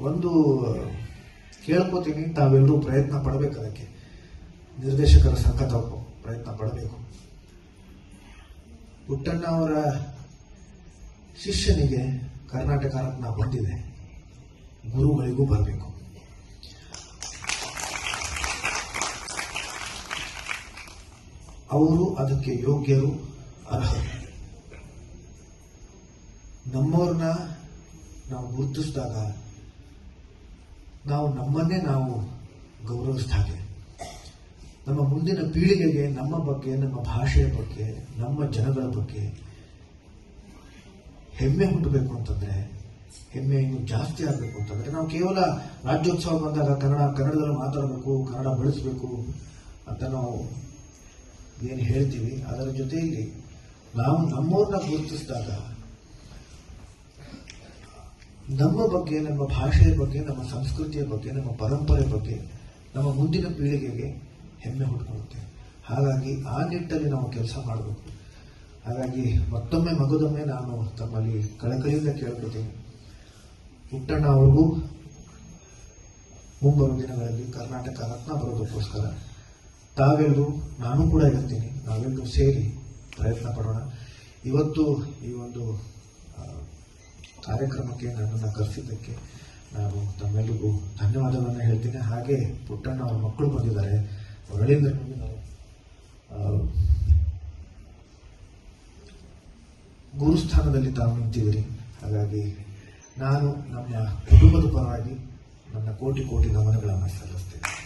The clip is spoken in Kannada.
ಒಂದು ಕೇಳ್ಕೋತೀನಿ, ತಾವೆಲ್ಲರೂ ಪ್ರಯತ್ನ ಪಡಬೇಕು ಅದಕ್ಕೆ. ನಿರ್ದೇಶಕರ ಸಂಘ ತಾವು ಪ್ರಯತ್ನ ಪಡಬೇಕು. ಪುಟ್ಟಣ್ಣ ಅವರ ಶಿಷ್ಯನಿಗೆ ಕರ್ನಾಟಕ ರತ್ನ ಬಂದಿದೆ. ಗುರುಗಳಿಗೂ ಬರಬೇಕು. ಅವರು ಅದಕ್ಕೆ ಯೋಗ್ಯರು, ಅರ್ಹರು. ನಮ್ಮವ್ರನ್ನ ನಾವು ಗುರುತಿಸಿದಾಗ ನಾವು ನಮ್ಮನ್ನೇ ನಾವು ಗೌರವಿಸಿದ ಹಾಗೆ ನಮ್ಮ ಮುಂದಿನ ಪೀಳಿಗೆಗೆ, ನಮ್ಮ ಬಗ್ಗೆ, ನಮ್ಮ ಭಾಷೆಯ ಬಗ್ಗೆ, ನಮ್ಮ ಜನಗಳ ಬಗ್ಗೆ ಹೆಮ್ಮೆ ಹುಟ್ಟಬೇಕು ಅಂತಂದ್ರೆ, ಹೆಮ್ಮೆ ಇನ್ನು ಜಾಸ್ತಿ ಆಗಬೇಕು ಅಂತಂದ್ರೆ, ನಾವು ಕೇವಲ ರಾಜ್ಯೋತ್ಸವ ಬಂದಾಗ ಕನ್ನಡ, ಕನ್ನಡದಲ್ಲಿ ಮಾತಾಡಬೇಕು, ಕನ್ನಡ ಬಳಸಬೇಕು ಅಂತ ನಾವು ಏನು ಹೇಳ್ತೀವಿ. ಅದರ ಜೊತೆಯಲ್ಲಿ ನಾವು ನಮ್ಮವ್ರನ್ನ ಗುರುತಿಸಿದಾಗ ನಮ್ಮ ಬಗ್ಗೆ, ನಮ್ಮ ಭಾಷೆಯ ಬಗ್ಗೆ, ನಮ್ಮ ಸಂಸ್ಕೃತಿಯ ಬಗ್ಗೆ, ನಮ್ಮ ಪರಂಪರೆ ಬಗ್ಗೆ, ನಮ್ಮ ಮುಂದಿನ ಪೀಳಿಗೆಗೆ ಹೆಮ್ಮೆ ಹುಟ್ಕೊಳ್ಳುತ್ತೆ. ಹಾಗಾಗಿ ಆ ನಿಟ್ಟಲ್ಲಿ ನಾವು ಕೆಲಸ ಮಾಡಬೇಕು. ಹಾಗಾಗಿ ಮತ್ತೊಮ್ಮೆ ಮಗದೊಮ್ಮೆ ನಾನು ತಮ್ಮಲ್ಲಿ ಕಳಕಳಿಯಿಂದ ಕೇಳ್ಕೊತೀನಿ ಪುಟ್ಟಣ್ಣ ಅವ್ರಿಗೂ ಮುಂಬರುವ ದಿನಗಳಲ್ಲಿ ಕರ್ನಾಟಕ ರತ್ನ ಬರೋದಕ್ಕೋಸ್ಕರ ತಾವೆಲ್ಲರೂ ನಾನು ಕೂಡ ಇರ್ತೀನಿ. ನಾವೆಲ್ಲರೂ ಸೇರಿ ಪ್ರಯತ್ನ ಪಡೋಣ. ಇವತ್ತು ಈ ಒಂದು ಕಾರ್ಯಕ್ರಮಕ್ಕೆ ನನ್ನನ್ನು ಕರೆಸಿದ್ದಕ್ಕೆ ನಾನು ತಮ್ಮೆಲ್ಲರಿಗೂ ಧನ್ಯವಾದಗಳನ್ನು ಹೇಳ್ತೀನಿ. ಹಾಗೆ ಪುಟ್ಟಣ್ಣ ಅವರ ಮಕ್ಕಳು ಬಂದಿದ್ದಾರೆ. ಆ, ಗುರುಸ್ಥಾನದಲ್ಲಿ ತಾವು ನಿಂತಿದ್ದೀರಿ. ಹಾಗಾಗಿ ನಾನು ನಮ್ಮ ಕುಟುಂಬದ ಪರವಾಗಿ ನನ್ನ ಕೋಟಿ ಕೋಟಿ ನಮನಗಳನ್ನು ಸಲ್ಲಿಸ್ತೇನೆ.